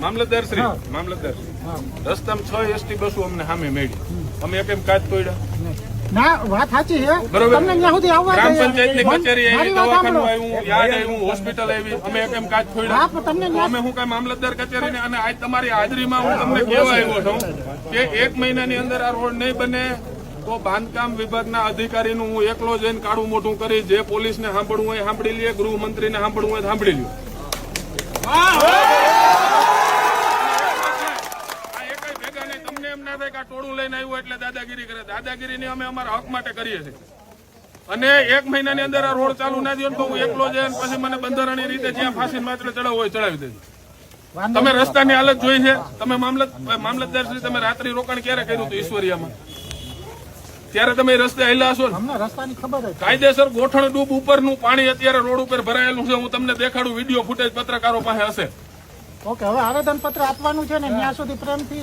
મામલતદાર શ્રી મામલતદાર રસ્તામાં છ એસટી બસો અમને સામે મળી. અમે એક એમ કાચ તોડ્યા ના વાત સાચી છે. બરોબર. તમને ત્યાં સુધી આવવા ગ્રામ દઈએ. પંચાયતની કચેરી આવી દવાખાનું આવ્યું યાર્ડ આવ્યું હોસ્પિટલ આવી. અમે એક એમ કાચ હા, તમને અમે હું કઈ મામલતદાર કચેરીને અને આજ તમારી હાજરીમાં હું તમને કહેવા આવ્યો છું કે એક મહિનાની અંદર આ રોડ નહીં બને તો બાંધકામ વિભાગના અધિકારીનું હું એકલો જઈને કાળું મોટું કરી જે પોલીસને સાંભળવું હોય એ સાંભળી લે ગૃહમંત્રીને સાંભળવું હોય સાંભળી લ્યો આ એકેય ભેગા નહીં. તમને એમ ના થાય કે આ ટોળું લઈને આવ્યું એટલે દાદાગીરી કરે. દાદાગીરીની અમે અમારા હક માટે કરીએ છીએ. અને એક મહિનાની અંદર આ રોડ ચાલુ ના થયો તો હું એકલો જઈને પછી મને બંધારણની રીતે જ્યાં ફાંસી માત્ર ચડાવવું હોય ચડાવી દેજો. તમે રસ્તાની હાલત જોઈ છે. તમે મામલત મામલતદાર શ્રી તમે રાત્રિ રોકાણ ક્યારે કર્યું હતું ઈશ્વરિયામાં? ત્યારે તમે રસ્તે આવેલા હશો ને? કાયદેસર ગોઠણ ડૂબ ઉપરનું પાણી અત્યારે રોડ ઉપર ભરાયેલું છે. હું તમને દેખાડું વીડિયો ફૂટેજ પત્રકારો પાસે હશે. ઓકે હવે આવેદન પત્ર આપવાનું છે ને ત્યાં સુધી પ્રેમથી